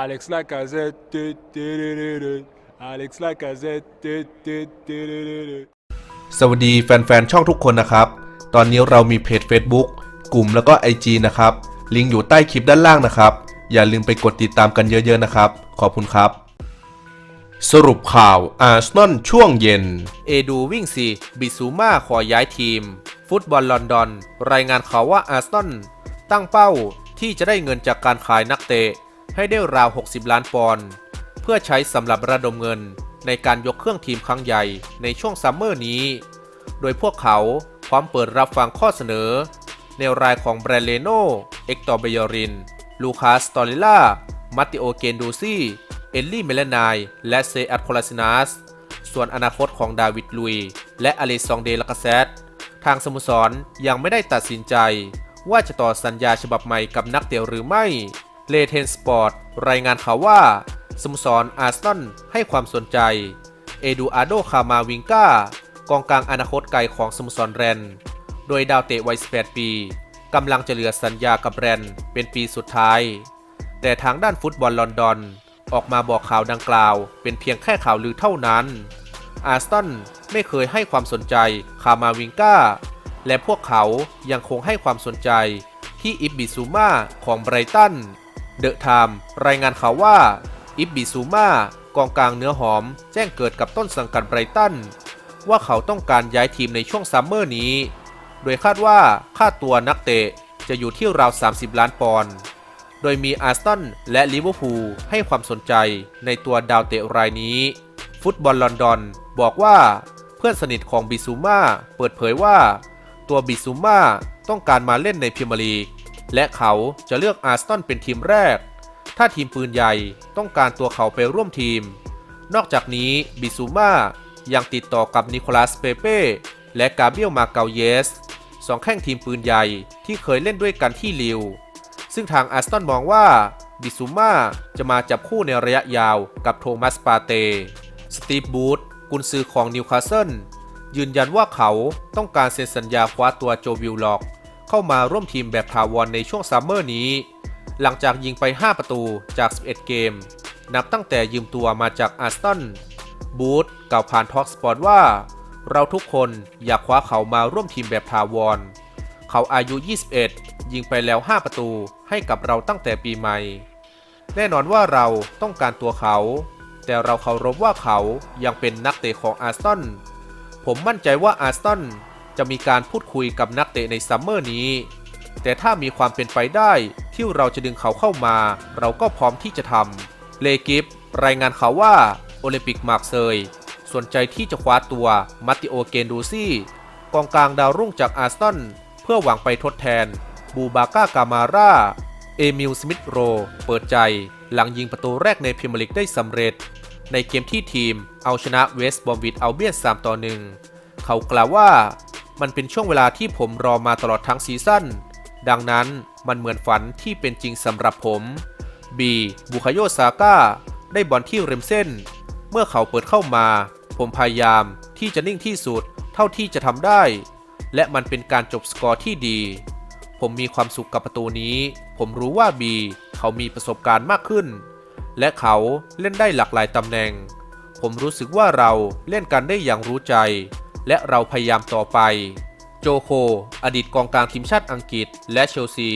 Alex Lacazette. Alex Lacazette. สวัสดีแฟนๆ ช่องทุกคนนะครับ ตอนนี้เรามีเพจ Facebook กลุ่มแล้วก็ IG นะครับ ลิงก์อยู่ใต้คลิปด้านล่างนะครับ อย่าลืมไปกดติดตามกันเยอะๆนะครับ ขอบคุณครับ สรุปข่าวอาร์เซนอลช่วงเย็น เอดูวิ่งสีบิซูมาขอย้ายทีม ฟุตบอลลอนดอน รายงานข่าวว่าอาร์เซนอลตั้งเป้าที่จะได้เงินจากการขายนักเตะ ให้ได้ราว 60 ล้านปอนด์เพื่อใช้สำหรับระดมเงินในการยกเครื่องทีมครั้งใหญ่ในช่วงซัมเมอร์นี้ โดยพวกเขาพร้อมเปิดรับฟังข้อเสนอ ในรายของแบรนเลโน เอ็กตอร์เบยอริน ลูคาส ตอริล่า มัตติโอ เกนดูซี่ เอลลี่ เมลนาย และเซอัตโคลาซินัส ส่วนอนาคตของดาวิดลุย และอเลซองเดลกาเซตทางสโมสรยังไม่ได้ตัดสินใจ ว่าจะต่อสัญญาฉบับใหม่กับนักเตะหรือไม่ เลเทนสปอร์ตรายงานข่าวว่าสโมสรอาร์เซนอลให้ความสนใจ เอดูอาโดคามาวิงกากองกลางอนาคตไกลของสโมสรแรน โดยดาวเตะวัย 18 ปีกำลังจะเหลือสัญญากับแรนเป็นปีสุดท้าย แต่ทางด้านฟุตบอลลอนดอน ออกมาบอกข่าวดังกล่าว เป็นเพียงแค่ข่าวลือเท่านั้น อาร์สตันไม่เคยให้ความสนใจคามาวิงกาและพวกเขายังคงให้ความสนใจที่อิบบิซูมาของไบรตัน เดอะไทม์รายงานข่าวว่า อิบบิซูมากองกลางเนื้อหอม แจ้งเกิดกับต้นสังกัดไบรตัน ว่าเขาต้องการย้ายทีมในช่วงซัมเมอร์นี้ โดยคาดว่าค่าตัวนักเตะจะอยู่ที่ราว 30 ล้านปอนด์ โดยมีอาร์เซนและลิเวอร์พูลให้ความสนใจในตัวดาวเตะรายนี้ ฟุตบอลลอนดอนบอกว่าเพื่อนสนิทของบิซูมาเปิดเผยว่า ตัวบิซูมาต้องการมาเล่นในพรีเมียร์ลีก และเขาจะเลือกอาร์เซนเป็นทีมแรก ถ้าทีมปืนใหญ่ต้องการตัวเขาไปร่วมทีม นอกจากนี้บิซูมายังติดต่อกับนิโคลัสเปเป้และกาเบียลมาเกาเยสสองแข้งทีมปืนใหญ่ที่เคยเล่นด้วยกันที่ลิว ซึ่งทางอาร์เซนมองว่าบิซูมาจะมาจับคู่ในระยะยาวกับโทมัสปาเต สตีฟบูธกุนซือของนิวคาสเซิลยืนยันว่าเขาต้องการเซ็นสัญญาคว้าตัวโจวิลล็อก เข้ามาร่วมทีมแบบถาวรในช่วงซัมเมอร์นี้ หลังจากยิงไป 5 ประตูจาก 11 เกม นับตั้งแต่ยืมตัวมาจากอาร์เซนบูธกล่าวผ่านทอล์กสปอร์ตว่า เราทุกคนอยากคว้าเขามาร่วมทีมแบบถาวร เขาอายุ 21 ยิงไปแล้ว 5 ประตูให้กับเราตั้งแต่ปีใหม่ แน่นอนว่าเราต้องการตัวเขา แต่เราเคารพว่าเขายังเป็นนักเตะของอาร์เซนผมมั่นใจว่าอาร์เซน จะมีการพูดคุยกับนักเตะในซัมเมอร์นี้ แต่ถ้ามีความเป็นไปได้ที่เราจะดึงเขาเข้ามา เราก็พร้อมที่จะทำเลกิฟรายงานข่าวว่าโอลิมปิกมาร์กเซยสนใจที่จะคว้าตัวมัตติโอเกนดูซี่กองกลางดาวรุ่งจากอาร์เซนเพื่อหวังไปทดแทน บูบาก้ากามาร่า เอมิลสมิธโร เปิดใจหลังยิงประตูแรกในพรีเมียร์ลีกได้สำเร็จ ในเกมที่ทีมเอาชนะเวสต์บอมวิดเอัลเบียน3ต่อ1เขากล่าวว่า มันเป็นช่วงเวลาที่ผมรอมาตลอดทั้งซีซั่น ดังนั้นมันเหมือนฝันที่เป็นจริงสำหรับผมบีบุคโยซาก้าได้บอลที่ริมเส้น เมื่อเขาเปิดเข้ามา ผมพยายามที่จะนิ่งที่สุดเท่าที่จะทำได้ และมันเป็นการจบสกอร์ที่ดี ผมมีความสุขกับประตูนี้ ผมรู้ว่าบีเขามีประสบการณ์มากขึ้น และเขาเล่นได้หลากหลายตำแหน่ง ผมรู้สึกว่าเราเล่นกันได้อย่างรู้ใจ และเราพยายามต่อไป โจโค อดีตกองกลางทีมชาติอังกฤษและเชลซี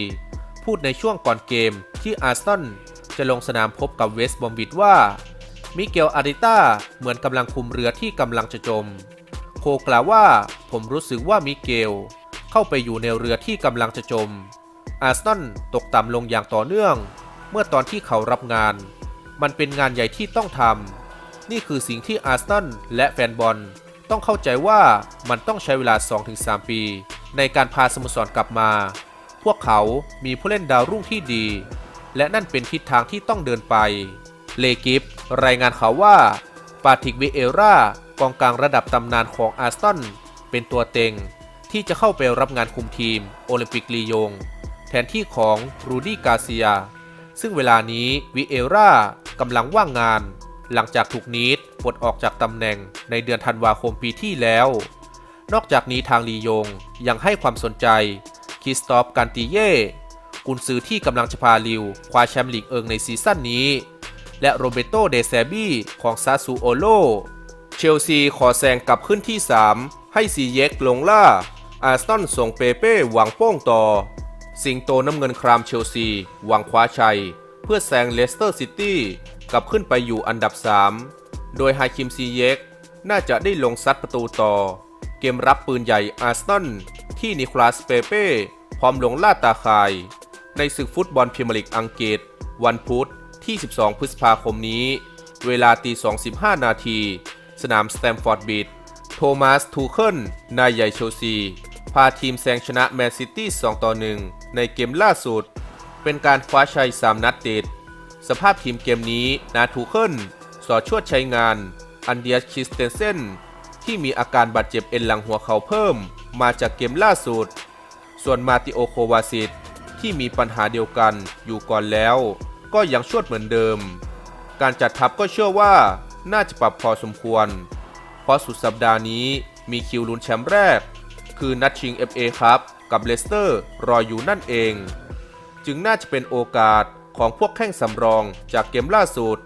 พูดในช่วงก่อนเกมที่อาร์เซนอลจะลงสนามพบกับเวสต์บอมบิดว่า มิเกลอาริต้าเหมือนกำลังคุมเรือที่กำลังจะจม โคกล่าวว่าผมรู้สึกว่ามิเกลเข้าไปอยู่ในเรือที่กำลังจะจม อาร์เซนอลตกต่ำลงอย่างต่อเนื่อง เมื่อตอนที่เขารับงาน มันเป็นงานใหญ่ที่ต้องทำนี่คือสิ่งที่อาร์เซนอลและแฟนบอล ต้องเข้าใจว่ามันต้องใช้เวลา 2-3 ปี ในการพาสโมสรกลับมา พวกเขามีผู้เล่นดาวรุ่งที่ดี และนั่นเป็นทิศทางที่ต้องเดินไป เลกิฟรายงานข่าวว่าปาติกวิเอรากองกลางระดับตำนานของอาร์เซนอลเป็นตัวเต็ง ที่จะเข้าไปรับงานคุมทีมโอลิมปิกลียง แทนที่ของรูดี้กาเซีย ซึ่งเวลานี้วิเอร่ากำลังว่างงาน หลังจากถูกนีด ปลดออกจากตำแหน่งในเดือนธันวาคมปีที่แล้ว นอกจากนี้ทางลียงยังให้ความสนใจคริสตอฟกันติเย่กุนซือที่กำลังจะพาลิวคว้าแชมป์ลีกเอิงในซีซั่นนี้ และโรเบโตเดเซบี้ของซาซูโอโล เชลซีขอแซงกลับขึ้นที่ 3 ให้ซีเย็กลงล่า อาร์สตันส่งเปเป้หวังโป้งต่อ สิงโตน้ำเงินครามเชลซีหวังคว้าชัย เพื่อแซงเลสเตอร์ซิตี้กลับขึ้นไปอยู่อันดับ 3 โดยไฮคิมซีเยกน่าจะได้ลงซัดประตูต่อ เกมรับปืนใหญ่อาร์สตันที่นิโคลัสเปเป้พร้อมลงล่าตาข่าย ในศึกฟุตบอลพรีเมียร์ลีกอังกฤษ วันพุธที่ 12 พฤษภาคมนี้ เวลาตี2.15 นาที สนามสแตมฟอร์ดบิดโทมัสทูเคิลนายใหญ่เชลซี พาทีมแซงชนะแมนซิตี้ 2 ต่อ 1 ในเกมล่าสุด เป็นการคว้าชัย 3 นัดติด สภาพทีมเกมนี้นาทูเคิล สอชวดใช้งาน อันเดียสคิสเตนเซนที่มีอาการบาดเจ็บเอ็นหลังหัวเข่าเพิ่ม มาจากเกมล่าสุด ส่วนมาติโอโควาซิตที่มีปัญหาเดียวกันอยู่ก่อนแล้ว ก็ยังชวดเหมือนเดิม การจัดทัพก็เชื่อว่าน่าจะปรับพอสมควร เพราะสุดสัปดาห์นี้มีคิวลุ้นแชมป์แรก คือนัดชิง FA ครับกับเลสเตอร์รออยู่นั่นเอง จึงน่าจะเป็นโอกาสของพวกแข้งสำรองจากเกมล่าสุด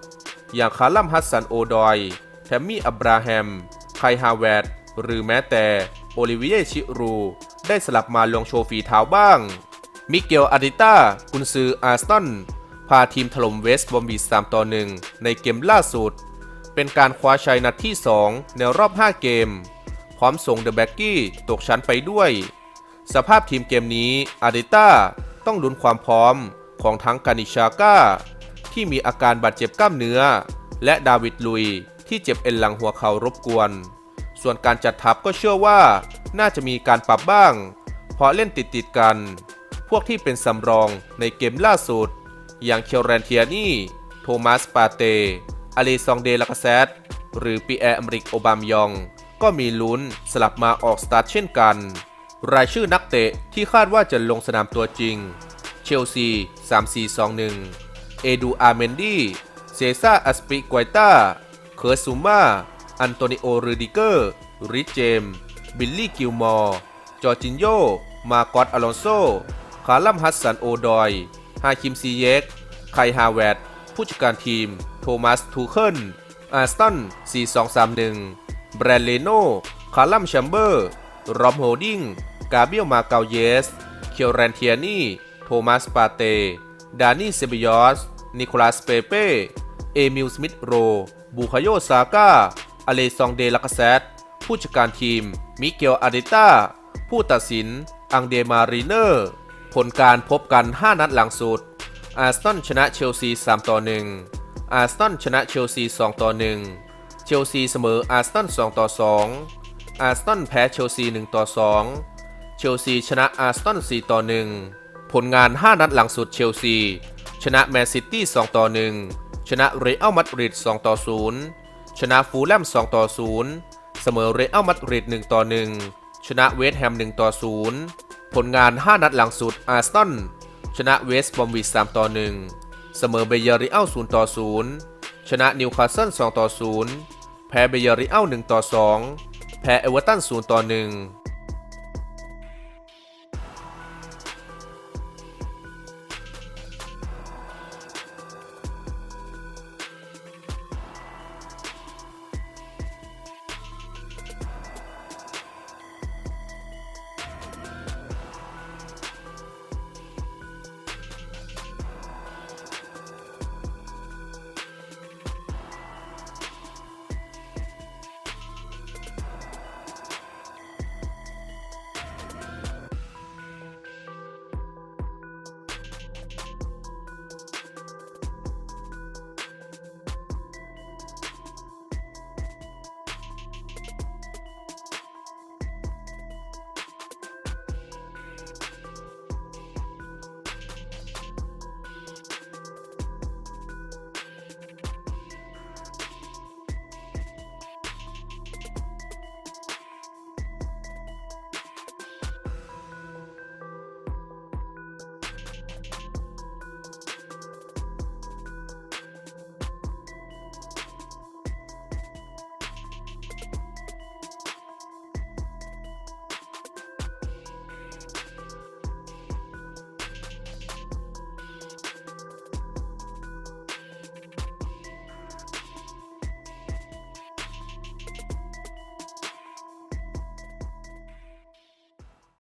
อย่างคาลัมฮัสซันโอดอย แทมมี่อับราฮัม ไคฮาเวดหรือแม้แต่โอลิเวียชิรู ได้สลับมาลงโชว์ฝีเท้าบ้าง มิเกลอาริต้ากุนซืออาร์สตันพาทีมถล่มเวสต์บอมบีส3ต่อ1ในเกมล่าสุด เป็นการคว้าชัยนัดที่ 2 ในรอบ 5 เกม พร้อมส่งเดอะแบ็กกี้ตกชั้นไปด้วย สภาพทีมเกมนี้อาริต้าต้องลุ้นความพร้อมของทั้งกานิชาก้า ที่มีอาการบาดเจ็บกล้ามเนื้อ และดาวิดลุยที่เจ็บเอ็นหลังหัวเข่ารบกวน ส่วนการจัดทัพก็เชื่อว่า น่าจะมีการปรับบ้างเพราะเล่นติดติดๆกัน พวกที่เป็นสำรองในเกมล่าสุด อย่างเคียวแรนเทียนี่ โทมัสปาเตอเลซองเดลากาเซตหรือปีแอร์อเมริกโอบามยอง ก็มีลุ้นสลับมาออกสตาร์ทเช่นกัน รายชื่อนักเตะที่คาดว่าจะลงสนามตัวจริง เชลซี 3421 เอดูอาร์เมนดีเซซ่าอัสปิกวยตาเคอร์ซูมาอันโตนิโอรูดิเกอร์ริชเจม บิลลี่กิลมอร์ จอร์จินโย มาโกอตอลอนโซ คาลัมฮัสสันโอดอย ฮาคิมซีเยก ไคฮาเวดผู้จัดการทีม โทมัส ทูเคิลอาร์สตัน 4231 แบรนเลโน คาลัมแชมเบอร์ รอมโฮดิง กาเบียลมาเกาเยส เคียวแรนเทียนี่ โทมัส ปาเต ดานี่เซบิยอส นิโคลัสเปเป้ เอมิลสมิธโร บูคาโยซาก้า อเลซองเดลากาเซตผู้จัดการทีม มิเกลอาริต้า ผู้ตัดสิน อังเดมารีเนอร์ ผลการพบกัน 5 นัดหลังสุด อาร์สตันชนะเชลซี 3 ต่อ 1 อาร์สตันชนะเชลซี 2 ต่อ 1 เชลซีเสมออาร์สตัน 2 ต่อ 2 อาร์สตันแพ้เชลซี 1 ต่อ 2 เชลซีชนะอาร์สตัน 4 ต่อ 1 ผลงาน 5 นัดหลังสุดเชลซี ชนะแมนซิตี้ 2 ต่อ 1 ชนะเรอัลมาดริด 2 ต่อ 0 ชนะฟูลแลม 2 ต่อ 0 เสมอเรอัลมาดริด 1 ต่อ 1 ชนะเวสต์แฮม 1 ต่อ 0 ผลงาน 5 นัดหลังสุดอาร์สตัน ชนะเวสต์บอมวิช3ต่อ 1 เสมอเบเยริอัล0ต่อ 0 ชนะนิวคาสเซิล 2 ต่อ 0 แพ้เบเยริอัล 1 ต่อ 2 แพ้เอเวอร์ตัน 0 ต่อ 1